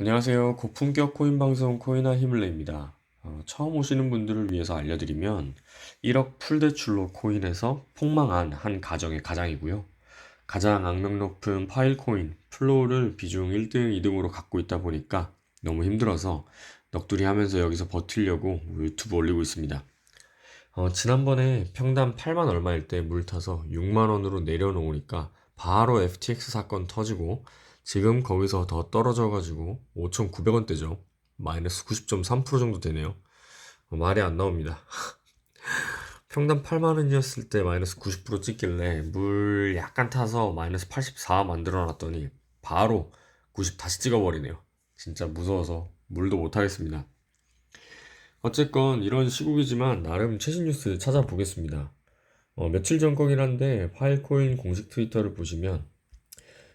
안녕하세요. 고품격 코인 방송 코인아 히물레입니다. 어, 처음 오시는 분들을 위해서 알려드리면 1억 풀대출로 코인에서 폭망한 한 가정의 가장이고요. 가장 악명 높은 파일 코인 플로우를 비중 1등, 2등으로 갖고 있다 보니까 너무 힘들어서 넋두리 하면서 여기서 버티려고 유튜브 올리고 있습니다. 어, 지난번에 평당 8만 얼마일 때 물 타서 6만 원으로 내려놓으니까 바로 FTX 사건 터지고 지금 거기서 더 떨어져가지고 5,900원대죠. 마이너스 90.3% 정도 되네요. 어, 말이 안 나옵니다. 평당 8만 원이었을 때 마이너스 90% 찍길래 물 약간 타서 마이너스 84 만들어 놨더니 바로 90 다시 찍어버리네요. 진짜 무서워서 물도 못 하겠습니다. 어쨌건 이런 시국이지만 나름 최신 뉴스 찾아보겠습니다. 어, 며칠 전 거긴 한데 파일코인 공식 트위터를 보시면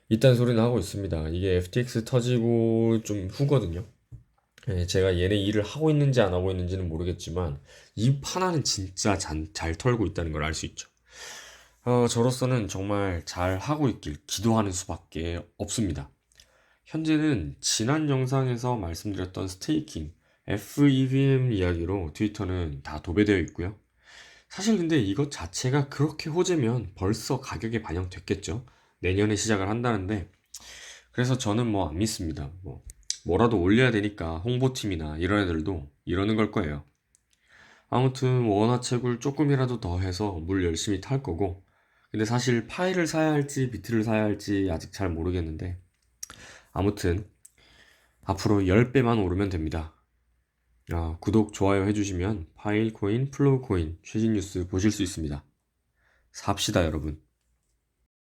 이딴 소리는 하고 있습니다. 이게 FTX 터지고 좀 후거든요. 예, 제가 얘네 일을 하고 있는지 안 하고 있는지는 모르겠지만 이 판화는 진짜 잔- 잘 털고 있다는 걸 알 수 있죠. 어, 저로서는 정말 잘 하고 있길 기도하는 수밖에 없습니다. 현재는 지난 영상에서 말씀드렸던 스테이킹, FEVM 이야기로 트위터는 다 도배되어 있고요. 사실 근데 이것 자체가 그렇게 호재면 벌써 가격에 반영됐겠죠. 내년에 시작을 한다는데 그래서 저는 뭐 안 믿습니다. 뭐 뭐라도 올려야 되니까 홍보팀이나 이런 애들도 이러는 걸 거예요. 아무튼 원화채굴 조금이라도 더 해서 물 열심히 탈 거고 근데 사실 파일을 사야 할지 비트를 사야 할지 아직 잘 모르겠는데 아무튼 앞으로 10배만 오르면 됩니다. 아, 구독, 좋아요 해주시면 파일 코인, 플로우 코인 최신 뉴스 보실 수 있습니다. 삽시다 여러분.